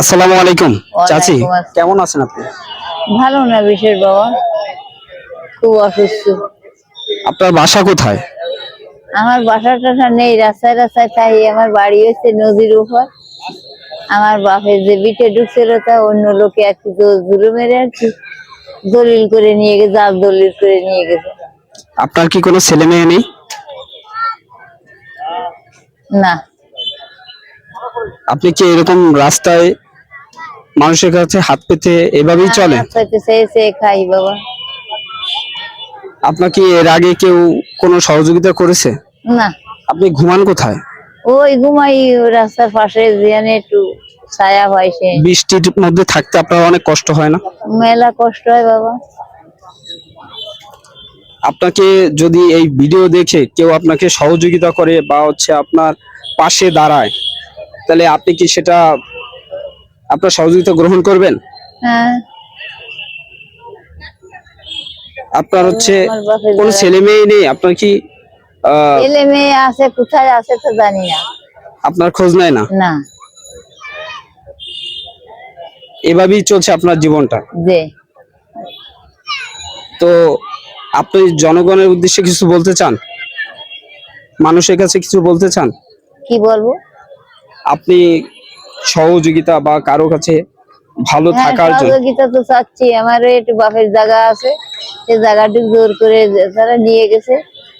আসসালামু আলাইকুম চাচি কেমন আছেন আপনি? ভালো না বিশেষ বাবা খুব অসুস্থ। আপনার বাসা কোথায়? আমার বাসা টাসা নেই রাস্তায় রাস্তায় তাই আমার বাড়ি হচ্ছে নদীর উপর। আমার বাপের যে বিটে ঢুকছিল তা অন্য লোকে আর কি মেরে আর কি দলিল করে নিয়ে গেছে আর দলিল করে নিয়ে গেছে। আপনার কি কোনো ছেলে মেয়ে নেই? না। আপনি কি এরকম রাস্তায় মানুষের কাছে হাত পেতে এভাবেই চলে? খাই বাবা। আপনার কি এর আগে কেউ কোনো সহযোগিতা করেছে? না। আপনি ঘুমান কোথায়? ওই ঘুমাই রাস্তার পাশে যেখানে একটু ছায়া হয় সে। বৃষ্টির মধ্যে থাকতে আপনার অনেক কষ্ট হয় না? মেলা কষ্ট হয় বাবা। আপনাকে যদি এই ভিডিও দেখে কেউ আপনাকে সহযোগিতা করে বা হচ্ছে আপনার পাশে দাঁড়ায় তাহলে আপনি কি সেটা আপনার সহযোগিতা গ্রহণ করবেন? হ্যাঁ। আপনার হচ্ছে কোনো ছেলে মেয়ে নেই? আপনার কি ছেলে মেয়ে আছে কোথায় আছে তো জানি না। আপনার খোঁজ নেয় না? না। এভাবেই চলছে আপনার জীবনটা। তো আপনি জনগণের উদ্দেশ্যে কিছু বলতে চান? মানুষের কাছে কিছু বলতে চান? কি বলব? আপনি সহযোগিতা বা কারও কাছে ভালো হ্যাঁ থাকার জন্য সহযোগিতা তো চাচ্ছি। আমারও একটু বাপের জায়গা আছে। সে জায়গাটি জোর করে তারা নিয়ে গেছে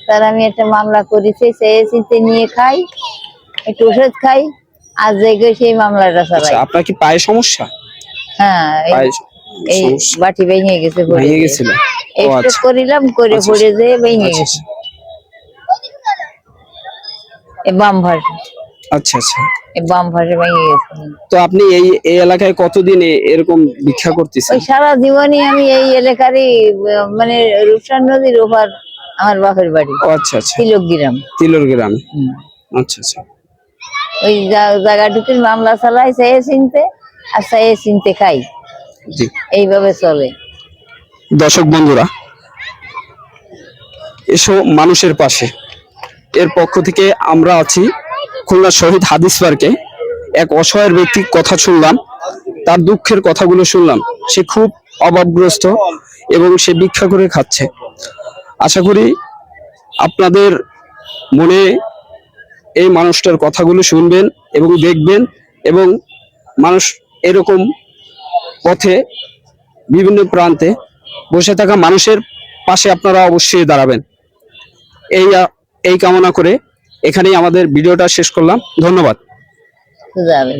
তার আমি একটা মামলা করেছি সেই নিয়ে খাই একটু ওষুধ খাই আর জেগে সেই মামলাটা আচ্ছা চালাই। আপনার কি পায়ে সমস্যা? হ্যাঁ এই- এই বাটি ভেঙে গেছে ভেঙে গেছিল? ও আচ্ছা। করিলাম করে আচ্ছা, পড়ে যেয়ে ভেঙে গেছে। এই বাম ভাষা আচ্ছা আচ্ছা। বাম ভাষা ভেঙে গেছে। তো আপনি এই এই এলাকায় কতদিন এরকম ভিক্ষা করতেছেন? সারা জীবনই আমি এই এলাকারই মানে রূপসার নদীর ওপার আমার বাপের বাড়ি। আচ্ছা আচ্ছা। তিলক গ্রাম। তিলোর গ্রামে। আচ্ছা আচ্ছা। ওই জায়গাটুকুর মামলা চালাই চেয়ে চিনতে আর চেয়ে চিনতে খাই। জি। এইভাবে চলে। দর্শক বন্ধুরা এসো মানুষের পাশে। এর পক্ষ থেকে আমরা আছি খুলনা শহীদ হাদিস পার্কে এক অসহায়ের ব্যক্তির কথা শুনলাম। তার দুঃখের কথাগুলো শুনলাম। সে খুব অভাবগ্রস্ত এবং সে ভিক্ষা করে খাচ্ছে। আশা করি আপনাদের মনে এই মানুষটার কথাগুলো শুনবেন এবং দেখবেন এবং মানুষ এরকম পথে বিভিন্ন প্রান্তে বসে থাকা মানুষের পাশে আপনারা অবশ্যই দাঁড়াবেন। এই এই কামনা করে এখানেই আমাদের ভিডিওটা শেষ করলাম। ধন্যবাদ। যাবে